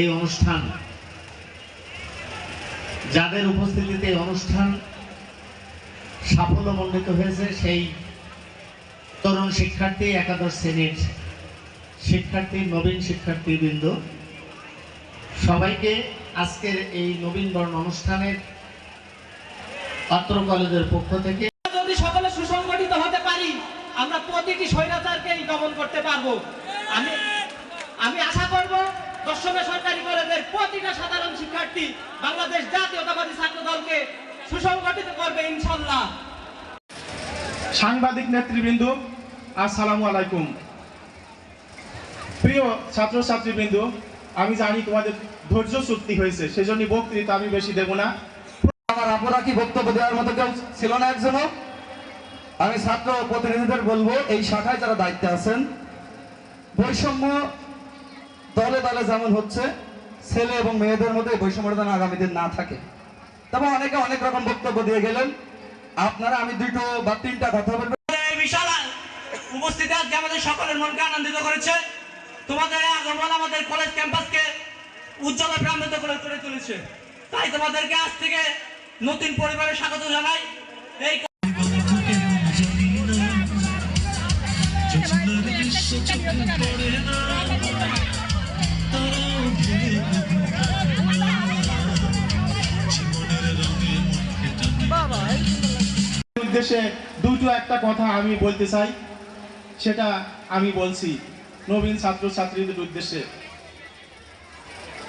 এই অনুষ্ঠান। যাদের উপস্থিতিতে এই অনুষ্ঠান সাফল্যমণ্ডিত হয়েছে, সেই তরুণ শিক্ষার্থী, একাদশ শ্রেণির শিক্ষার্থী, নবীন শিক্ষার্থীবৃন্দ, সবাইকে আজকের এই নবীন বরণ অনুষ্ঠানের অত্র কলেজের পক্ষ থেকে যদি সকলে সুসংগঠিত হতে পারি, আমরা প্রতিটি স্বৈরাচারকেই দমন করতে পারব। আমি আমি আশা করব দশমে সরকারি কলেজের প্রতিটা সাধারণ শিক্ষার্থী বাংলাদেশ জাতীয়তাবাদী ছাত্র দলকে সুসংগঠিত করবে ইনশাল্লাহ সাংবাদিক নেতৃবৃন্দ আসসালামু আলাইকুম। প্রিয় ছাত্রছাত্রীবৃন্দ আমি জানি তোমাদের ধৈর্য চুক্তি হয়েছে সেজন্য বক্তৃতা আমি বেশি দেব না। আমার আপনারা কি বক্তব্য দেওয়ার মতো কেউ ছিল না একজনও? আমি ছাত্র প্রতিনিধিদের বলব এই শাখায় যারা দায়িত্বে আছেন বৈষম্য দলে দলে যেমন হচ্ছে, ছেলে এবং মেয়েদের মধ্যে বৈষম্যটা যেন আগামী দিন না থাকে। তবে অনেকে অনেক রকম বক্তব্য দিয়ে গেলেন। আপনারা আমি দুটো বা তিনটা কথা বলব। বিশাল উপস্থিতি আজকে আমাদের সকলের মনকে আনন্দিত করেছে। তোমাদের আগমন আমাদের কলেজ ক্যাম্পাসকে উজ্জ্বল প্রান্বিত করে তুলেছে। তাই তোমাদেরকে আজ থেকে নতুন পরিবারে স্বাগত জানাই। এই উদ্দেশ্যে দুটো একটা কথা আমি বলতে চাই। সেটা আমি বলছি, নবীন ছাত্রছাত্রীদের উদ্দেশ্যে।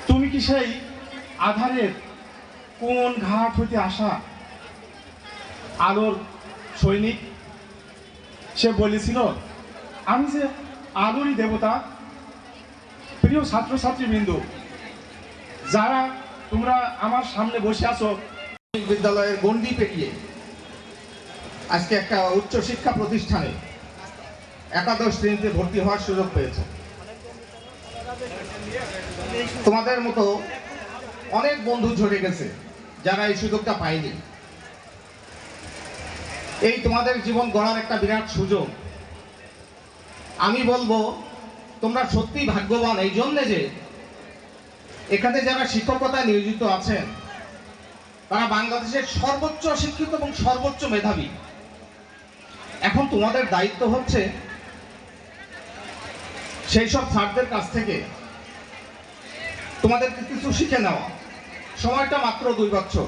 তুমি কি সেই আধারের কোন ঘাট হইতে আসা আলোর সৈনিক? সে বলেছিল, আমি যে আলোরই দেবতা, প্রিয় ছাত্রছাত্রী বিন্দু যারা তোমরা আমার সামনে বসে আছো, বিদ্যালয়ের গণ্ডি পেরিয়ে আজকে একটা উচ্চ শিক্ষা প্রতিষ্ঠানে একাদশ শ্রেণীতে ভর্তি হওয়ার সুযোগ পেয়েছে। তোমাদের মতো অনেক বন্ধু ঝরে গেছে, যারা এই সুযোগটা পায়নি। এই তোমাদের জীবন গড়ার একটা বিরাট সুযোগ। আমি বলব, তোমরা সত্যিই ভাগ্যবান, এই জন্যে যে এখানে যারা শিক্ষকতায় নিয়োজিত আছেন, তারা বাংলাদেশের সর্বোচ্চ শিক্ষিত এবং সর্বোচ্চ মেধাবী। এখন তোমাদের দায়িত্ব হচ্ছে সেই সব স্যারদের কাছ থেকে তোমাদের কিছু শিখে নেওয়া। সময়টা মাত্র দুই বছর।